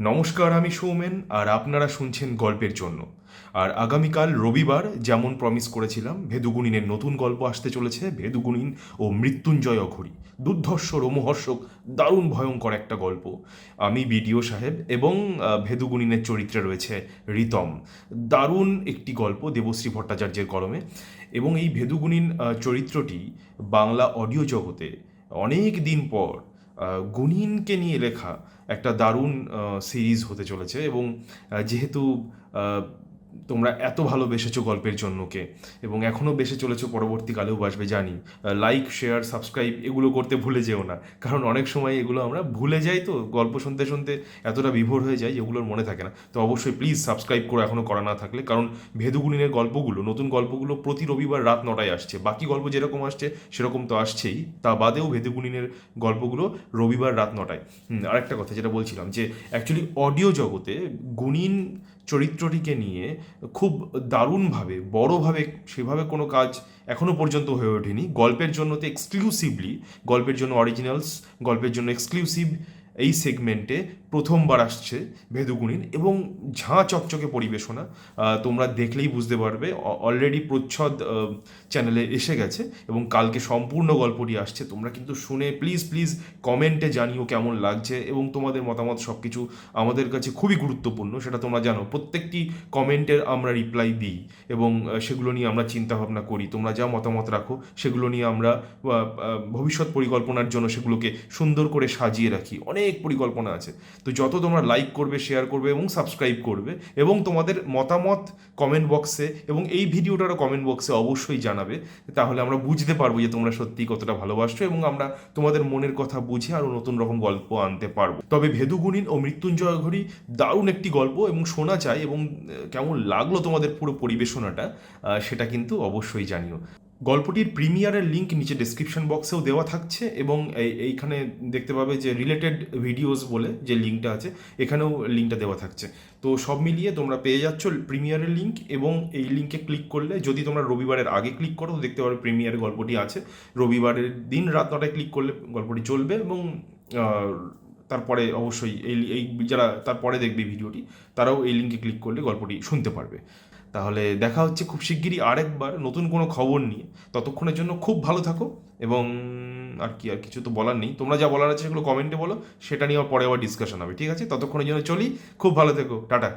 নমস্কার আমি সৌমেন আর আপনারা শুনছেন গল্পের জন্য। আর আগামীকাল রবিবার যেমন প্রমিস করেছিলাম ভেদুগুণিনের নতুন গল্প আসতে চলেছে ভেদুগুণিন ও মৃত্যুঞ্জয় অঘরী। দুর্ধর্ষ রোমহর্ষক দারুণ ভয়ঙ্কর একটা গল্প। আমি বিডিও সাহেব এবং আহ, ভেদুগুণিনের চরিত্রে রয়েছে রিতম। দারুণ একটি গল্প দেবশ্রী ভট্টাচার্যের কলমে। এবং এই ভেদুগুণিন আহ, চরিত্রটি বাংলা অডিও জগতে অনেক দিন পর গুণিনকে নিয়ে লেখা একটা দারুণ সিরিজ হতে চলেছে এবং যেহেতু তোমরা এত ভালোবেসেছো গল্পের জন্যকে এবং এখনও বেসে চলেছো, পরবর্তীকালেও বাসবে, জানি। লাইক শেয়ার সাবস্ক্রাইব এগুলো করতে ভুলে যেও না। কারণ অনেক সময় এগুলো আমরা ভুলে যাই তো, গল্প শুনতে শুনতে এতটা বিভোর হয়ে যায় এগুলোর মনে থাকে না। তো অবশ্যই প্লিজ সাবস্ক্রাইব করো এখনও করা না থাকলে, কারণ ভেদুগুণিনের গল্পগুলো, নতুন গল্পগুলো প্রতি রবিবার রাত নটায় আসছে। বাকি গল্প যেরকম আসছে, সেরকম তো আসছেই। তা বাদেও ভেদুগুণিনের গল্পগুলো রবিবার রাত নটায়। আরেকটা কথা যেটা বলছিলাম যে অ্যাকচুয়ালি অডিও জগতে গুণিন চরিত্রটিকে নিয়ে খুব দারুণভাবে, বড়োভাবে সেভাবে কোনো কাজ এখনও পর্যন্ত হয়ে ওঠেনি। গল্পের জন্য তো এক্সক্লুসিভলি গল্পের জন্য অরিজিনালস গল্পের জন্য এক্সক্লুসিভ এই সেগমেন্টে প্রথমবার আসছে ভেদুগুণিন এবং ঝাঁ চকচকে পরিবেশনা। তোমরা দেখলেই বুঝতে পারবে অলরেডি প্রচ্ছদ চ্যানেলে এসে গেছে এবং কালকে সম্পূর্ণ গল্পটি আসছে। তোমরা কিন্তু শুনে প্লিজ প্লিজ কমেন্টে জানিও কেমন লাগছে এবং তোমাদের মতামত সব কিছু আমাদের কাছে খুবই গুরুত্বপূর্ণ, সেটা তোমরা জানো। প্রত্যেকটি কমেন্টের আমরা রিপ্লাই দিই এবং সেগুলো নিয়ে আমরা চিন্তা ভাবনা করি। তোমরা যা মতামত রাখো, সেগুলো নিয়ে আমরা ভবিষ্যৎ পরিকল্পনার জন্য সেগুলোকে সুন্দর করে সাজিয়ে রাখি। অনেক পরিকল্পনা আছে। তো যত তোমরা লাইক করবে শেয়ার করবে এবং সাবস্ক্রাইব করবে এবং তোমাদের মতামত কমেন্ট বক্সে এবং এই ভিডিওটারও কমেন্ট বক্সে অবশ্যই জানাবে। তাহলে আমরা বুঝতে পারব যে তোমরা সত্যি কতটা ভালোবাসছো এবং আমরা তোমাদের মনের কথা বুঝে আরও নতুন রকম গল্প আনতে পারব। তবে ভেদুগুণিন ও মৃত্যুঞ্জয় ঘড়ি দারুণ একটি গল্প এবং শোনা যায় এবং কেমন লাগল তোমাদের পুরো পরিবেশনাটা সেটা কিন্তু অবশ্যই জানিও। গল্পটির প্রিমিয়ারের লিঙ্ক নিচে ডেসক্রিপশন বক্সেও দেওয়া থাকছে এবং এই- এইখানে দেখতে পাবে যে রিলেটেড ভিডিওস বলে যে লিঙ্কটা আছে, এখানেও লিঙ্কটা দেওয়া থাকছে। তো সব মিলিয়ে তোমরা পেয়ে যাচ্ছ প্রিমিয়ারের লিঙ্ক এবং এই লিঙ্কে ক্লিক করলে, যদি তোমরা রবিবারের আগে ক্লিক করো, তো দেখতে পাবে প্রিমিয়ারের গল্পটি আছে। রবিবারের দিন রাত নটায় ক্লিক করলে গল্পটি চলবে এবং তারপরে অবশ্যই এই এই যারা তারপরে দেখবে ভিডিওটি, তারাও এই লিঙ্কে ক্লিক করলে গল্পটি শুনতে পারবে। তাহলে দেখা হচ্ছে খুব শিগগিরই আরেকবার নতুন কোনো খবর নিয়ে। ততক্ষণের জন্য খুব ভালো থাকো এবং আর কি, আর কিছু তো বলার নেই। তোমরা যা বলার আছে সেগুলো কমেন্টে বলো, সেটা নিয়ে আবার পরে আবার ডিসকাশন হবে, ঠিক আছে? ততক্ষণের জন্য চলি, খুব ভালো থেকো, টাটা।